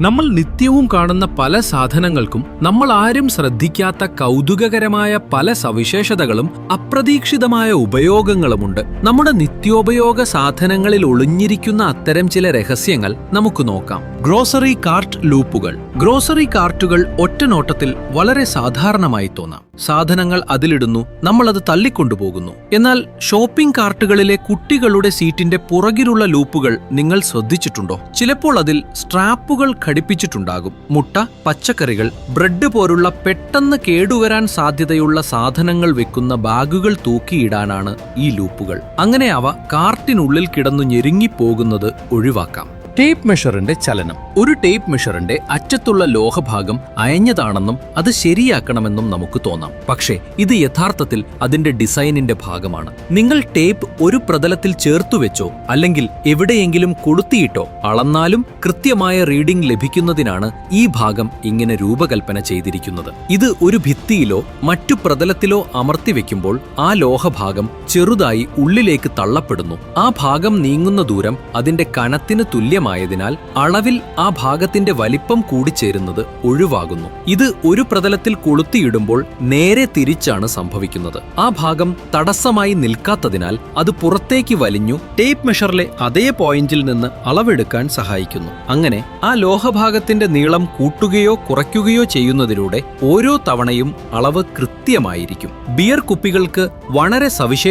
നമ്മൾ നിത്യവും കാണുന്ന പല സാധനങ്ങൾക്കും നമ്മൾ ആരും ശ്രദ്ധിക്കാത്ത കൗതുകകരമായ പല സവിശേഷതകളും അപ്രതീക്ഷിതമായ ഉപയോഗങ്ങളുമുണ്ട്. നമ്മുടെ നിത്യോപയോഗ സാധനങ്ങളിൽ ഒളിഞ്ഞിരിക്കുന്ന അത്തരം ചില രഹസ്യങ്ങൾ നമുക്ക് നോക്കാം. ഗ്രോസറി കാർട്ട് ലൂപ്പുകൾ. ഗ്രോസറി കാർട്ടുകൾ ഒറ്റനോട്ടത്തിൽ വളരെ സാധാരണമായി തോന്നാം. സാധനങ്ങൾ അതിലിടുന്നു നമ്മൾ അത് തള്ളിക്കൊണ്ടുപോകുന്നു. എന്നാൽ ഷോപ്പിംഗ് കാർട്ടുകളിലെ കുട്ടികളുടെ സീറ്റിന്റെ പുറകിലുള്ള ലൂപ്പുകൾ നിങ്ങൾ ശ്രദ്ധിച്ചിട്ടുണ്ടോ? ചിലപ്പോൾ അതിൽ സ്ട്രാപ്പുകൾ ഘടിപ്പിച്ചിട്ടുണ്ടാകും. മുട്ട പച്ചക്കറികൾ ബ്രെഡ് പോലുള്ള പെട്ടെന്ന് കേടുവരാൻ സാധ്യതയുള്ള സാധനങ്ങൾ വെക്കുന്ന ബാഗുകൾ തൂക്കിയിടാനാണ് ഈ ലൂപ്പുകൾ. അങ്ങനെ അവ കാർട്ടിനുള്ളിൽ കിടന്നു ഞെരുങ്ങിപ്പോകുന്നത് ഒഴിവാക്കാം. ടേപ്പ് മെഷറിന്റെ ചലനം. ഒരു ടേപ്പ് മെഷറിന്റെ അറ്റത്തുള്ള ലോഹഭാഗം അയഞ്ഞതാണെന്നും അത് ശരിയാക്കണമെന്നും നമുക്ക് തോന്നാം. പക്ഷേ ഇത് യഥാർത്ഥത്തിൽ അതിന്റെ ഡിസൈനിന്റെ ഭാഗമാണ്. നിങ്ങൾ ടേപ്പ് ഒരു പ്രതലത്തിൽ ചേർത്തുവെച്ചോ അല്ലെങ്കിൽ എവിടെയെങ്കിലും കൊളുത്തിയിട്ടോ അളന്നാലും കൃത്യമായ റീഡിംഗ് ലഭിക്കുന്നതിനാണ് ഈ ഭാഗം ഇങ്ങനെ രൂപകൽപ്പന ചെയ്തിരിക്കുന്നത്. ഇത് ഒരു ഭിത്തിയിലോ മറ്റു പ്രതലത്തിലോ അമർത്തി വെക്കുമ്പോൾ ആ ലോഹഭാഗം ചെറുതായി ഉള്ളിലേക്ക് തള്ളപ്പെടുന്നു. ആ ഭാഗം നീങ്ങുന്ന ദൂരം അതിന്റെ കനത്തിന് തുല്യമായതിനാൽ അളവിൽ ആ ഭാഗത്തിന്റെ വലിപ്പം കൂടിച്ചേരുന്നത് ഒഴിവാകുന്നു. ഇത് ഒരു പ്രതലത്തിൽ കൊളുത്തിയിടുമ്പോൾ നേരെ തിരിച്ചാണ് സംഭവിക്കുന്നത്. ആ ഭാഗം തടസ്സമായി നിൽക്കാത്തതിനാൽ അത് പുറത്തേക്ക് വലിഞ്ഞു ടേപ്പ് മെഷറിലെ അതേ പോയിന്റിൽ നിന്ന് അളവെടുക്കാൻ സഹായിക്കുന്നു. അങ്ങനെ ആ ലോഹഭാഗത്തിന്റെ നീളം കൂട്ടുകയോ കുറയ്ക്കുകയോ ചെയ്യുന്നതിലൂടെ ഓരോ തവണയും അളവ് കൃത്യമായിരിക്കും. ബിയർ കുപ്പികൾക്ക് വളരെ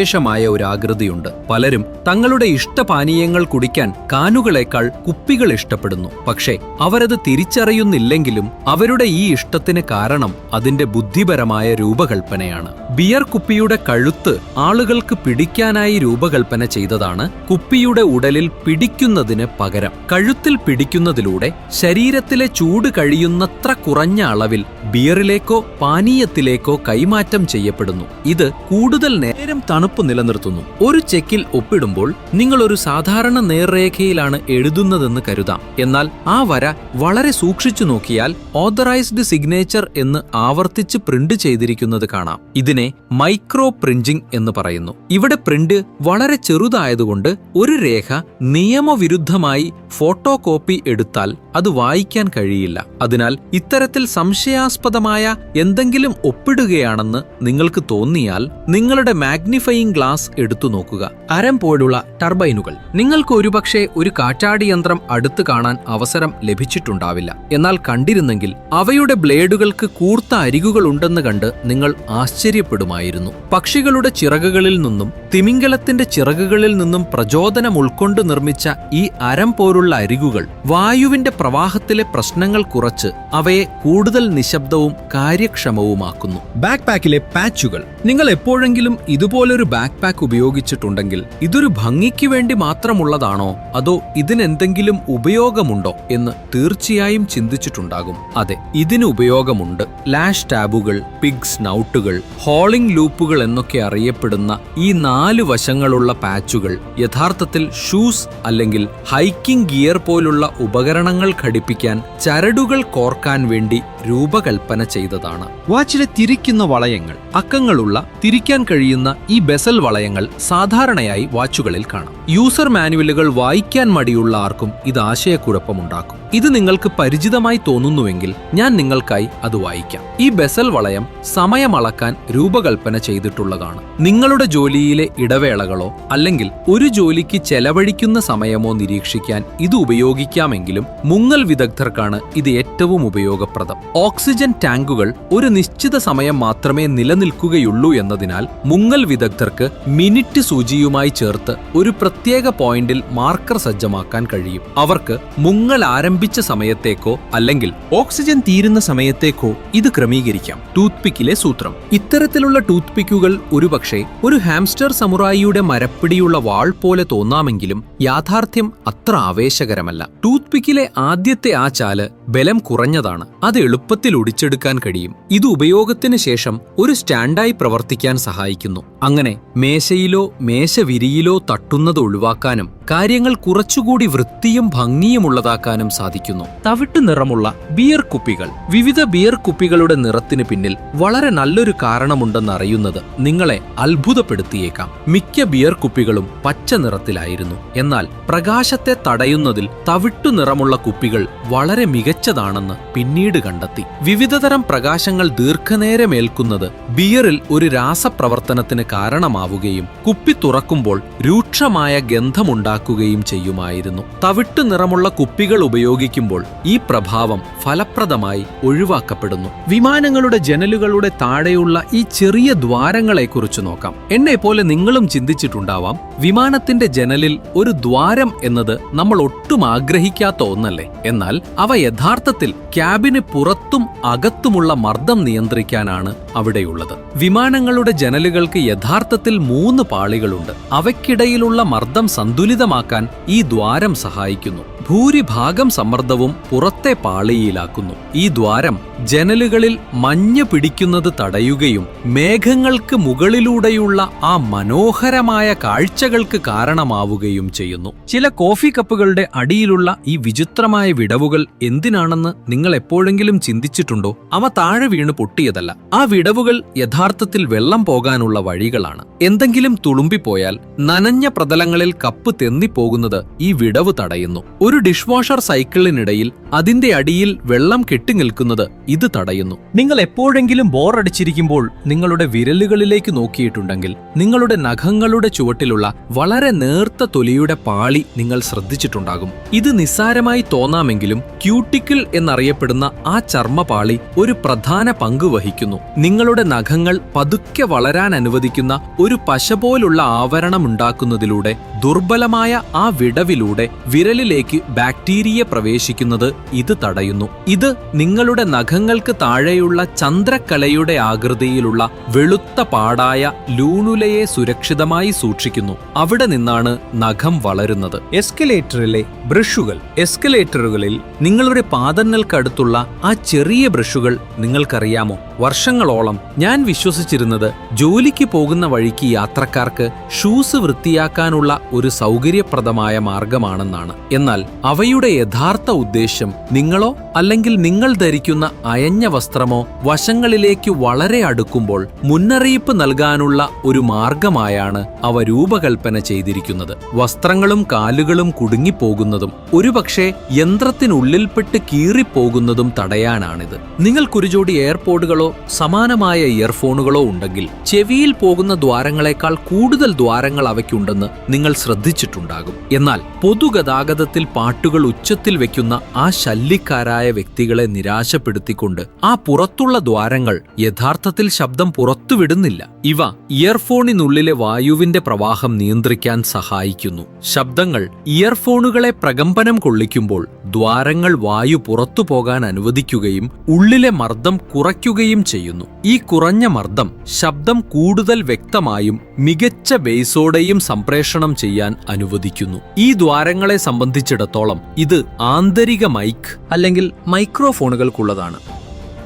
സവിശേഷമായ ഒരു ആകൃതിയുണ്ട്. പലരും തങ്ങളുടെ ഇഷ്ടപാനീയങ്ങൾ കുടിക്കാൻ കാനുകളേക്കാൾ കുപ്പികൾ ഇഷ്ടപ്പെടുന്നു. പക്ഷേ അവരത് തിരിച്ചറിയുന്നില്ലെങ്കിലും അവരുടെ ഈ ഇഷ്ടത്തിന് കാരണം അതിന്റെ ബുദ്ധിപരമായ രൂപകൽപ്പനയാണ്. ബിയർ കുപ്പിയുടെ കഴുത്ത് ആളുകൾക്ക് പിടിക്കാനായി രൂപകൽപ്പന ചെയ്തതാണ് കുപ്പിയുടെ ഉടലിൽ പിടിക്കുന്നതിന് പകരം. കഴുത്തിൽ പിടിക്കുന്നതിലൂടെ ശരീരത്തിലെ ചൂട് കഴിയുന്നത്ര കുറഞ്ഞ അളവിൽ ബിയറിലേക്കോ പാനീയത്തിലേക്കോ കൈമാറ്റം ചെയ്യപ്പെടുന്നു. ഇത് കൂടുതൽ നേരം തണുപ്പ് നിലനിർത്തുന്നു. ഒരു ചെക്കിൽ ഒപ്പിടുമ്പോൾ നിങ്ങൾ ഒരു സാധാരണ നേർരേഖയിലാണ് എഴുതുന്നതെന്ന് കരുതാം. എന്നാൽ ആ വര വളരെ സൂക്ഷിച്ചു നോക്കിയാൽ ഓതറൈസ്ഡ് സിഗ്നേച്ചർ എന്ന് ആവർത്തിച്ച് പ്രിന്റ് ചെയ്തിരിക്കുന്നത് കാണാം. ഇതിനെ മൈക്രോ പ്രിന്റിംഗ് എന്ന് പറയുന്നു. ഇവിടെ പ്രിന്റ് വളരെ ചെറുതായതുകൊണ്ട് ഒരു രേഖ നിയമവിരുദ്ധമായി ഫോട്ടോ കോപ്പി എടുത്താൽ അത് വായിക്കാൻ കഴിയില്ല. അതിനാൽ ഇത്തരത്തിൽ സംശയാസ്പദമായ എന്തെങ്കിലും ഒപ്പിടുകയാണെന്ന് നിങ്ങൾക്ക് തോന്നിയാൽ നിങ്ങളുടെ മാഗ്നിഫയിങ് ഗ്ലാസ് എടുത്തു നോക്കുക. അരം പോലുള്ള ടർബൈനുകൾ. നിങ്ങൾക്ക് ഒരുപക്ഷെ ഒരു കാറ്റാടി യന്ത്രം അടുത്ത് കാണാൻ അവസരം ലഭിച്ചിട്ടുണ്ടാവില്ല. എന്നാൽ കണ്ടിരുന്നെങ്കിൽ അവയുടെ ബ്ലേഡുകൾക്ക് കൂർത്ത അരികുകളുണ്ടെന്ന് കണ്ട് നിങ്ങൾ ആശ്ചര്യപ്പെടുമായിരുന്നു. പക്ഷികളുടെ ചിറകുകളിൽ നിന്നും തിമിംഗലത്തിന്റെ ചിറകുകളിൽ നിന്നും പ്രചോദനം ഉൾക്കൊണ്ട് നിർമ്മിച്ച ഈ അരം പോലുള്ള അരികുകൾ വായുവിന്റെ പ്രവാഹത്തിലെ പ്രശ്നങ്ങൾ കുറച്ച് അവയെ കൂടുതൽ നിശബ്ദവും കാര്യക്ഷമവുമാക്കുന്നു. ബാക്ക് പാക്കിലെ പാച്ചുകൾ നിങ്ങൾ എപ്പോഴെങ്കിലും ഇതുപോലൊരു ബാക്ക് പാക്ക് ഉപയോഗിച്ചിട്ടുണ്ടെങ്കിൽ ഇതൊരു ഭംഗിക്ക് വേണ്ടി മാത്രമുള്ളതാണോ? അതോ ഇതിനെന്തെങ്കിലും ഉപയോഗമുണ്ടോ? എന്ന് തീർച്ചയായും ചിന്തിച്ചിട്ടുണ്ടാകും. അതെ ഇതിന് ഉപയോഗമുണ്ട്. ലാഷ് ടാബുകൾ പിഗ് സ്നൗട്ടുകൾ ഹോളിംഗ് ലൂപ്പുകൾ എന്നൊക്കെ അറിയപ്പെടുന്ന ഈ നാല് വശങ്ങളുള്ള പാച്ചുകൾ യഥാർത്ഥത്തിൽ ഷൂസ് അല്ലെങ്കിൽ ഹൈക്കിംഗ് ഗിയർ പോലുള്ള ഉപകരണങ്ങൾ ഘടിപ്പിക്കാൻ ചരടുകൾ കോർക്കാൻ വേണ്ടി രൂപകൽപ്പന ചെയ്തതാണ്. വാച്ചിലെ തിരിക്കുന്ന വളയങ്ങൾ അക്കങ്ങളുള്ള തിരിക്കാൻ കഴിയുന്ന ഈ ബെസൽ വളയങ്ങൾ സാധാരണയായി വാച്ചുകളിൽ കാണാം. യൂസർ മാനുവലുകൾ വായിക്കാൻ മടിയുള്ള ആർക്കും ഇത് ആശയക്കുഴപ്പമുണ്ടാക്കും. ഇത് നിങ്ങൾക്ക് പരിചിതമായി തോന്നുന്നുവെങ്കിൽ ഞാൻ നിങ്ങൾക്കായി അത് വായിക്കാം. ഈ ബെസൽ വളയം സമയമളക്കാൻ രൂപകൽപ്പന ചെയ്തിട്ടുള്ളതാണ്. നിങ്ങളുടെ ജോലിയിലെ ഇടവേളകളോ അല്ലെങ്കിൽ ഒരു ജോലിക്ക് ചെലവഴിക്കുന്ന സമയമോ നിരീക്ഷിക്കാൻ ഇത് ഉപയോഗിക്കാമെങ്കിലും മുങ്ങൽ വിദഗ്ധർക്കാണ് ഇത് ഏറ്റവും ഉപയോഗപ്രദം. ഓക്സിജൻ ടാങ്കുകൾ ഒരു നിശ്ചിത സമയം മാത്രമേ നിലനിൽക്കുകയുള്ളൂ എന്നതിനാൽ മുങ്ങൽ വിദഗ്ധർക്ക് മിനിറ്റ് സൂചിയുമായി ചേർത്ത് ഒരു പ്രത്യേക പോയിന്റിൽ മാർക്കർ സജ്ജമാക്കാൻ കഴിയും. അവർക്ക് മുങ്ങൽ ആരംഭിച്ച സമയത്തേക്കോ അല്ലെങ്കിൽ ഓക്സിജൻ തീരുന്ന സമയത്തേക്കോ ഇത് ക്രമീകരിക്കാം. ടൂത്ത് പിക്കിലെ സൂത്രം. ഇത്തരത്തിലുള്ള ടൂത്ത് പിക്കുകൾ ഒരുപക്ഷെ ഒരു ഹാംസ്റ്റർ സമുറായിയുടെ മരപ്പിടിയുള്ള വാൾ പോലെ തോന്നാമെങ്കിലും യാഥാർത്ഥ്യം അത്ര ആവേശകരമല്ല. ടൂത്ത് പിക്കിലെ ആദ്യത്തെ ആ ചാൽ ബലം കുറഞ്ഞതാണ്. അത് എളുപ്പത്തിൽ ഒടിച്ചെടുക്കാൻ കഴിയും. ഇത് ഉപയോഗത്തിന് ശേഷം ഒരു സ്റ്റാൻഡായി പ്രവർത്തിക്കാൻ സഹായിക്കുന്നു. അങ്ങനെ മേശയിലോ മേശവിരിയിലോ തട്ടുന്നത് ഒഴിവാക്കാനും കാര്യങ്ങൾ കുറച്ചുകൂടി വൃത്തിയും ഭംഗിയുമുള്ളതാക്കാനും സാധിക്കുന്നു. തവിട്ട് നിറമുള്ള ബിയർ കുപ്പികൾ വിവിധ ബിയർ കുപ്പികളുടെ നിറത്തിന് പിന്നിൽ വളരെ നല്ലൊരു കാരണമുണ്ടെന്നറിയുന്നത് നിങ്ങളെ അത്ഭുതപ്പെടുത്തിയേക്കാം. മിക്ക ബിയർ കുപ്പികളും പച്ച നിറത്തിലായിരുന്നു. എന്നാൽ പ്രകാശത്തെ തടയുന്നതിൽ തവിട്ടു നിറമുള്ള കുപ്പികൾ വളരെ മികച്ചതാണെന്ന് പിന്നീട് കണ്ടെത്തി. വിവിധതരം പ്രകാശങ്ങൾ ദീർഘനേരമേൽക്കുന്നത് ബിയറിൽ ഒരു രാസപ്രവർത്തനത്തിന് കാരണമാവുകയും കുപ്പി തുറക്കുമ്പോൾ രൂക്ഷമായ ഗന്ധമുണ്ടാക്കുകയും ചെയ്യുമായിരുന്നു. തവിട്ടു നിറമുള്ള കുപ്പികൾ ഉപയോഗിക്കുമ്പോൾ ഈ പ്രഭാവം ഫലപ്രദമായി ഒഴിവാക്കപ്പെടുന്നു. വിമാനങ്ങളുടെ ജനലുകളുടെ താഴെയുള്ള ഈ ചെറിയ ദ്വാരങ്ങളെക്കുറിച്ച് നോക്കാം. എന്നെ പോലെ നിങ്ങളും ചിന്തിച്ചിട്ടുണ്ടാവാം വിമാനത്തിന്റെ ജനലിൽ ഒരു ദ്വാരം എന്നത് നമ്മൾ ഒട്ടും ആഗ്രഹിക്കാത്ത ഒന്നല്ലേ? എന്നാൽ അവ യഥാർത്ഥത്തിൽ ക്യാബിന് പുറത്തും അകത്തുമുള്ള മർദ്ദം നിയന്ത്രിക്കാനാണ് അവിടെയുള്ളത്. വിമാനങ്ങളുടെ ജനലുകൾക്ക് യഥാർത്ഥത്തിൽ മൂന്ന് പാളികളുണ്ട്. അവയ്ക്കിടയിലുള്ള മർദ്ദം സന്തുലിതമാക്കാൻ ഈ ദ്വാരം സഹായിക്കുന്നു. ഭൂരിഭാഗം സമ്മർദ്ദവും പുറത്തെ പാളിയിലാക്കുന്നു. ഈ ദ്വാരം ജനലുകളിൽ മഞ്ഞ് പിടിക്കുന്നത് തടയുകയും മേഘങ്ങൾക്ക് മുകളിലൂടെയുള്ള ആ മനോഹരമായ കാഴ്ചകൾക്ക് കാരണമാവുകയും ചെയ്യുന്നു. ചില കോഫി കപ്പുകളുടെ അടിയിലുള്ള ഈ വിചിത്രമായ വിടവുകൾ എന്തിനാണെന്ന് നിങ്ങൾ എപ്പോഴെങ്കിലും ചിന്തിച്ചിട്ടുണ്ടോ? അവ താഴെ വീണ് പൊട്ടിയതല്ല. ആ വിടവുകൾ യഥാർത്ഥത്തിൽ വെള്ളം പോകാനുള്ള വഴികളാണ്. എന്തെങ്കിലും തുളുമ്പിപ്പോയാൽ നനഞ്ഞ പ്രതലങ്ങളിൽ കപ്പ് തെന്നിപ്പോകുന്നത് ഈ വിടവ് തടയുന്നു. ഒരു ഡിഷ് വാഷർ സൈക്കിളിനിടയിൽ അതിന്റെ അടിയിൽ വെള്ളം കെട്ടിനിൽക്കുന്നത് ഇത് തടയുന്നു. നിങ്ങൾ എപ്പോഴെങ്കിലും ബോറടിച്ചിരിക്കുമ്പോൾ നിങ്ങളുടെ വിരലുകളിലേക്ക് നോക്കിയിട്ടുണ്ടെങ്കിൽ നിങ്ങളുടെ നഖങ്ങളുടെ ചുവട്ടിലുള്ള വളരെ നേർത്ത തൊലിയുടെ പാളി നിങ്ങൾ ശ്രദ്ധിച്ചിട്ടുണ്ടാകും. ഇത് നിസ്സാരമായി തോന്നാമെങ്കിലും ക്യൂട്ടിക്കിൾ എന്നറിയപ്പെടുന്ന ആ ചർമ്മപാളി ഒരു പ്രധാന പങ്ക് വഹിക്കുന്നു. നിങ്ങളുടെ നഖങ്ങൾ പതുക്കെ വളരാൻ അനുവദിക്കുന്ന ഒരു പശ പോലുള്ള ആവരണം ഉണ്ടാക്കുന്നതിലൂടെ ദുർബലമായ ആ വിടവിലൂടെ വിരലിലേക്ക് ബാക്ടീരിയ പ്രവേശിക്കുന്നത് ഇത് തടയുന്നു. ഇത് നിങ്ങളുടെ നഖങ്ങൾക്ക് താഴെയുള്ള ചന്ദ്രക്കലയുടെ ആകൃതിയിലുള്ള വെളുത്ത പാടായ ലൂണുലയെ സുരക്ഷിതമായി സൂക്ഷിക്കുന്നു. അവിടെ നിന്നാണ് നഖം വളരുന്നത്. എസ്കലേറ്ററിലെ ബ്രഷുകൾ എസ്കലേറ്ററുകളിൽ നിങ്ങളുടെ പാദങ്ങൾക്കടുത്തുള്ള ആ ചെറിയ ബ്രഷുകൾ നിങ്ങൾക്കറിയാമോ? വർഷങ്ങളോളം ഞാൻ വിശ്വസിച്ചിരുന്നത് ജോലിക്ക് പോകുന്ന വഴിക്ക് യാത്രക്കാർക്ക് ഷൂസ് വൃത്തിയാക്കാനുള്ള ഒരു സൗകര്യപ്രദമായ മാർഗമാണെന്നാണ്. എന്നാൽ അവയുടെ യഥാർത്ഥ ഉദ്ദേശ്യം നിങ്ങളോ അല്ലെങ്കിൽ നിങ്ങൾ ധരിക്കുന്ന അയഞ്ഞ വസ്ത്രമോ വശങ്ങളിലേക്ക് വളരെ അടുക്കുമ്പോൾ മുന്നറിയിപ്പ് നൽകാനുള്ള ഒരു മാർഗമായാണ് അവ രൂപകൽപ്പന ചെയ്തിരിക്കുന്നത്. വസ്ത്രങ്ങളും കാലുകളും കുടുങ്ങിപ്പോകുന്നതും ഒരുപക്ഷെ യന്ത്രത്തിനുള്ളിൽപ്പെട്ട് കീറിപ്പോകുന്നതും തടയാനാണിത്. നിങ്ങൾക്കൊരു ജോഡി എയർപോഡുകളോ സമാനമായ ഇയർഫോണുകളോ ഉണ്ടെങ്കിൽ ചെവിയിൽ പോകുന്ന ദ്വാരങ്ങളെക്കാൾ കൂടുതൽ ദ്വാരങ്ങൾ അവയ്ക്കുണ്ടെന്ന് നിങ്ങൾ ശ്രദ്ധിച്ചിട്ടുണ്ടാകും. എന്നാൽ പൊതുഗതാഗതത്തിൽ പാട്ടുകൾ ഉച്ചത്തിൽ വെക്കുന്ന ആ ശല്യക്കാരായ വ്യക്തികളെ നിരാശപ്പെടുത്തിക്കൊണ്ട് ആ പുറത്തുള്ള ദ്വാരങ്ങൾ യഥാർത്ഥത്തിൽ ശബ്ദം പുറത്തുവിടുന്നില്ല. ഇവ ഇയർഫോണിനുള്ളിലെ വായുവിന്റെ പ്രവാഹം നിയന്ത്രിക്കാൻ സഹായിക്കുന്നു. ശബ്ദങ്ങൾ ഇയർഫോണുകളെ പ്രകമ്പനം കൊള്ളിക്കുമ്പോൾ ദ്വാരങ്ങൾ വായു പുറത്തു പോകാൻ അനുവദിക്കുകയും ഉള്ളിലെ മർദ്ദം കുറയ്ക്കുകയും ചെയ്യുന്നു. ഈ കുറഞ്ഞ മർദ്ദം ശബ്ദം കൂടുതൽ വ്യക്തമായും മികച്ച ബേസോടെയും സംപ്രേഷണം ചെയ്യാൻ അനുവദിക്കുന്നു. ഈ ദ്വാരങ്ങളെ സംബന്ധിച്ചിടത്തോളം ഇത് ആന്തരിക മൈക്ക് അല്ലെങ്കിൽ മൈക്രോഫോണുകൾക്കുള്ളതാണ്.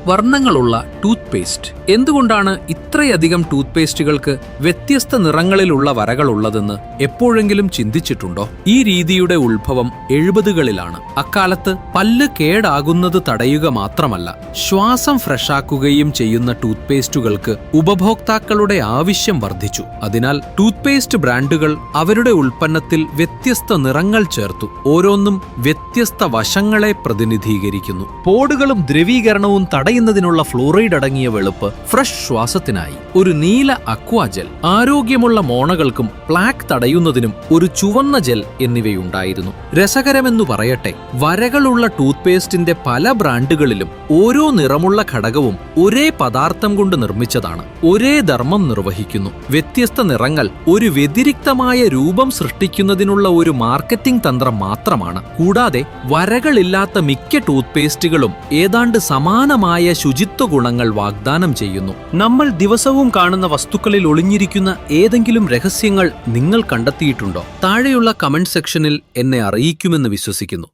വർണങ്ങളുള്ള ടൂത്ത് പേസ്റ്റ് എന്തുകൊണ്ടാണ് ഇത്രയധികം ടൂത്ത് പേസ്റ്റുകൾക്ക് വ്യത്യസ്ത നിറങ്ങളിലുള്ള വരകളുള്ളതെന്ന് എപ്പോഴെങ്കിലും ചിന്തിച്ചിട്ടുണ്ടോ? ഈ രീതിയുടെ ഉത്ഭവം എഴുപതുകളിലാണ്. അക്കാലത്ത് പല്ല് കേടാകുന്നത് തടയുക മാത്രമല്ല ശ്വാസം ഫ്രഷാക്കുകയും ചെയ്യുന്ന ടൂത്ത് പേസ്റ്റുകൾക്ക് ഉപഭോക്താക്കളുടെ ആവശ്യം വർദ്ധിച്ചു. അതിനാൽ ടൂത്ത് പേസ്റ്റ് ബ്രാൻഡുകൾ അവരുടെ ഉൽപ്പന്നത്തിൽ വ്യത്യസ്ത നിറങ്ങൾ ചേർത്തു ഓരോന്നും വ്യത്യസ്ത വശങ്ങളെ പ്രതിനിധീകരിക്കുന്നു. പോടുകളും ദ്രവീകരണവും തടയുന്നതിനുള്ള ഫ്ലൂറൈഡ് അടങ്ങിയ വെളുപ്പ് ഫ്രഷ് ശ്വാസത്തിനായി. ഒരു നീല അക്വാജൽ ആരോഗ്യമുള്ള മോണകൾക്കും പ്ലാക്ക് തടയുന്നതിനും ഒരു ചുവന്ന ജെൽ എന്നിവയുണ്ടായിരുന്നു. രസകരമെന്നു പറയട്ടെ വരകളുള്ള ടൂത്ത് പേസ്റ്റിന്റെ പല ബ്രാൻഡുകളിലും ഓരോ നിറമുള്ള ഘടകവും ഒരേ പദാർത്ഥം കൊണ്ട് നിർമ്മിച്ചതാണ്. ഒരേ ധർമ്മം നിർവഹിക്കുന്നു. വ്യത്യസ്ത നിറങ്ങൾ ഒരു വ്യതിരിക്തമായ രൂപം സൃഷ്ടിക്കുന്നതിനുള്ള ഒരു മാർക്കറ്റിംഗ് തന്ത്രം മാത്രമാണ്. കൂടാതെ വരകളില്ലാത്ത മിക്ക ടൂത്ത് പേസ്റ്റുകളും ഏതാണ്ട് സമാനമായ ശുചിത്വ ഗുണങ്ങൾ വാഗ്ദാനം ചെയ്യുന്നു. നമ്മൾ ദിവസവും കാണുന്ന വസ്തുക്കളിൽ ഒളിഞ്ഞിരിക്കുന്ന ഏതെങ്കിലും രഹസ്യങ്ങൾ നിങ്ങൾ കണ്ടെത്തിയിട്ടുണ്ടോ? താഴെയുള്ള കമന്റ് സെക്ഷനിൽ എന്നെ അറിയിക്കുമെന്ന് വിശ്വസിക്കുന്നു.